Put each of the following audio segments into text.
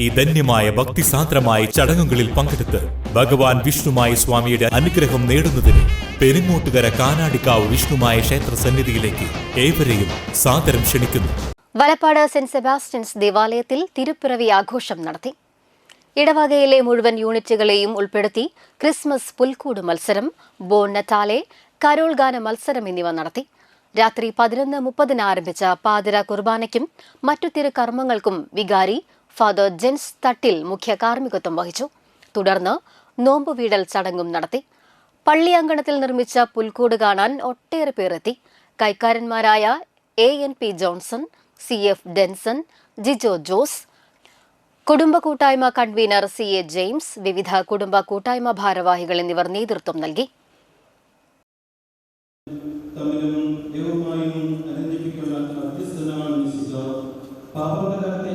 ഈ ധന്യമായ ഭക്തിസാന്ദ്രമായ ചടങ്ങുകളിൽ പങ്കെടുത്ത് ഭഗവാൻ വിഷ്ണുമായ സ്വാമിയുടെ അനുഗ്രഹം നേടുന്നതിന് പെരുങ്ങോട്ടുകര കാനാടിക്കാവ് വിഷ്ണുമായ ക്ഷേത്ര സന്നിധിയിലേക്ക് ഏവരെയും സാദരം ക്ഷണിക്കുന്നു. വലപ്പാട് സെന്റ് സെബാസ്റ്റ്യൻസ് ദേവാലയത്തിൽ തിരുപ്പിറവി ആഘോഷം നടത്തി. ഇടവകയിലെ മുഴുവൻ യൂണിറ്റുകളെയും ഉൾപ്പെടുത്തി ക്രിസ്മസ് പുൽക്കൂട് മത്സരം ബോൺ നറ്റാലെ കരോൾ ഗാന മത്സരം എന്നിവ നടത്തി. രാത്രി പതിനൊന്ന് മുപ്പതിന് ആരംഭിച്ച പാതിര കുർബാനയ്ക്കും മറ്റു തിരുകർമ്മങ്ങൾക്കും വികാരി ഫാദർ ജെൻസ് തട്ടിൽ മുഖ്യ കാർമ്മികത്വം വഹിച്ചു. തുടർന്ന് നോമ്പ് വീടൽ ചടങ്ങും നടത്തി. പള്ളി അങ്കണത്തിൽ നിർമ്മിച്ച പുൽക്കൂട് കാണാൻ ഒട്ടേറെ പേരെത്തി. കൈക്കാരന്മാരായ A N P Johnson C F Denson Jijo Jose കുടുംബ കൂട്ടായ്മ കൺവീനർ സി എ ജെയിംസ് വിവിധ കുടുംബ കൂട്ടായ്മ ഭാരവാഹികൾ എന്നിവർ നേതൃത്വം നൽകി. പാപകരത്തെ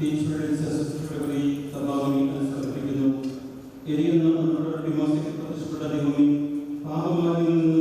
ഈശ്വരൻ ശസ്ത്രപ്രകൃതി സഭാവമി സമർപ്പിക്കുന്നു ഇനിയൊന്നും നമ്മുടെ പ്രതിമാസിക്കപ്പെട്ടിഷ്ടപ്പെട്ട ദൈവമേ പാപമാരിൽ നിന്ന്